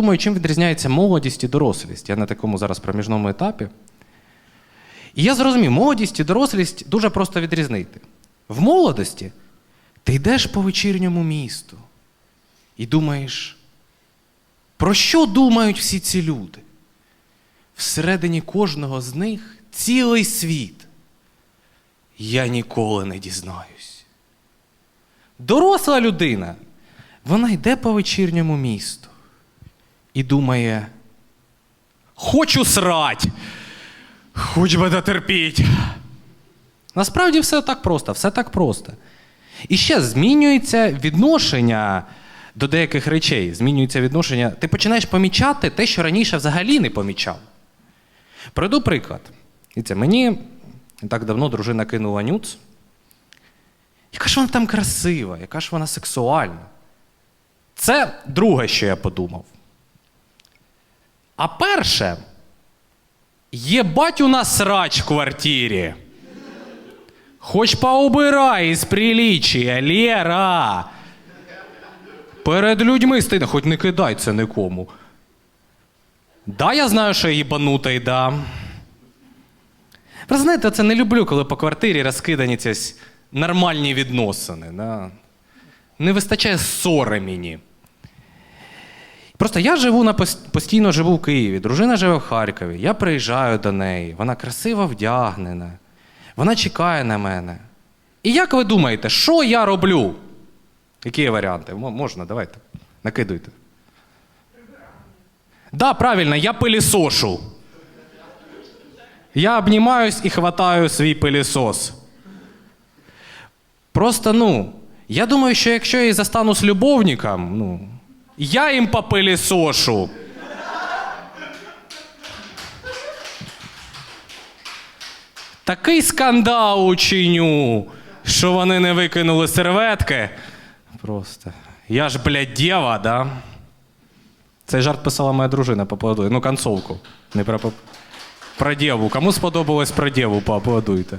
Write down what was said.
Думаю, чим відрізняється молодість і дорослість. Я на такому зараз проміжному етапі. І я зрозумів, молодість і дорослість дуже просто відрізнити. В молодості ти йдеш по вечірньому місту і думаєш, про що думають всі ці люди? Всередині кожного з них цілий світ. Я ніколи не дізнаюсь. Доросла людина, вона йде по вечірньому місту думає: Хочу срать! Хоч би дотерпіть. Насправді все так просто, все так просто. І ще змінюється відношення до деяких речей. Змінюється відношення. Ти починаєш помічати те, що раніше взагалі не помічав. Приведу приклад. І це мені так давно дружина кинула нюц. Яка ж вона там красива, яка ж вона сексуальна. Це друге, що я подумав. А перше, єбать у нас срач в квартирі. Хоч поубирай із приліччя, Лєра. Перед людьми стидно, хоч не кидай це нікому. Да, я знаю, що я їбанутий, да. Ви знаєте, це не люблю, коли по квартирі розкидані ці нормальні відносини. Да? Не вистачає ссори мені. Просто я живу на пос- постійно живу в Києві, дружина живе в Харкові. Я приїжджаю до неї, вона красиво вдягнена, вона чекає на мене. І як ви думаєте, що я роблю? Які є варіанти? Можна, давайте. Накидуйте. Да, правильно, я пилісошу. Я обнімаюсь і хватаю свій пилісос. Просто, ну, я думаю, що якщо я і застанусь любовником, ну, я їм попилісошу. Такий скандал учиню, що вони не викинули серветки. Просто. Я ж, блядь, дєва, да? Цей жарт писала моя дружина, поаплодуй. Ну, концовку. Не про, про дєву. Кому сподобалось про дєву, поаплодуйте.